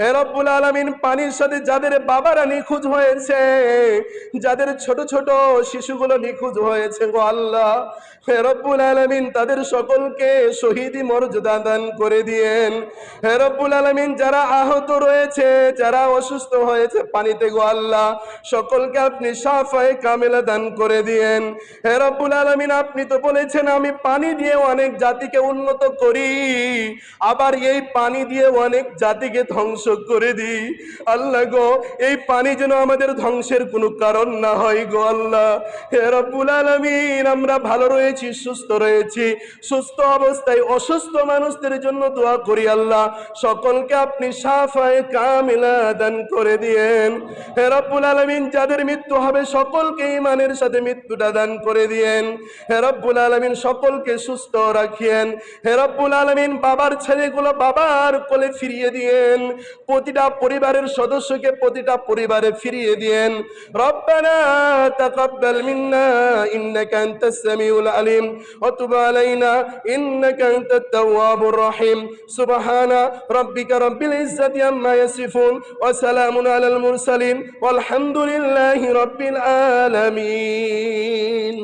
রব্বুল আলামিন পানির সাথে যাদের বাবারা নিখোঁজ হয়েছে, যাদের ছোট ছোট শিশুগুলো নিখোঁজ হয়েছে গো আল্লাহ, হে রব্বুল আলামিন তাদের সকলকে শহীদি মর্যাদা দান করে দিয়েন। হে রব্বুল আলামিন যারা আহত রয়েছে, যারা অসুস্থ হয়েছে পানিতে গো আল্লাহ, সকলকে আপনি সাফায়ে কামেলা দান করে দিয়েন। হে রব্বুল আলামিন আপনি তো বলেছেন, আমি পানি দিয়ে অনেক জাতিকে উন্নত করি, আবার এই পানি দিয়ে অনেক জাতিকে ধ্বংস করে দিই। আল্লাহ গো, এই পানি যেন আমাদের ধ্বংসের কোনো কারণ না হয় গো আল্লাহ। হে রব্বুল আলামিন, আমরা ভালো রয়েছি, সুস্থ রয়েছি। সুস্থ অবস্থায় অসুস্থ মানুষদের জন্য দোয়া করি আল্লাহ। সকলকে আপনি সাফায়ে কামিলা দান করে দিয়েন। হে রব্বুল আলামিন, যাদের মৃত্যু হবে, সকলকে ইমানের সাথে মৃত্যুটা দান করে দিয়েন। হে রব্বুল আলামিন, সকলকে সুস্থ রাখিয়েন। হে রব্বুল আলামিন, বাবার ছেলেগুলো বাবার কোলে ফিরিয়ে দিয়েন। প্রতিটা পরিবারের সদস্যকে প্রতিটা পরিবারে ফিরিয়ে দিয়েন। রব্বানা তাকাব্বাল মিন্না, ইন্নাকা আনতাস সামিউল আলিম, ওয়া তুব আলাইনা, ইন্নাকা আনতাত তাওয়াবুর রহিম। সুবহানা রাব্বিকা রাব্বিল ইজ্জাতি আম্মা ইয়াসিফুন, ওয়া সালামুন আলাল মুরসালিন, ওয়ালহামদুলিল্লাহি রাব্বিল আলামিন।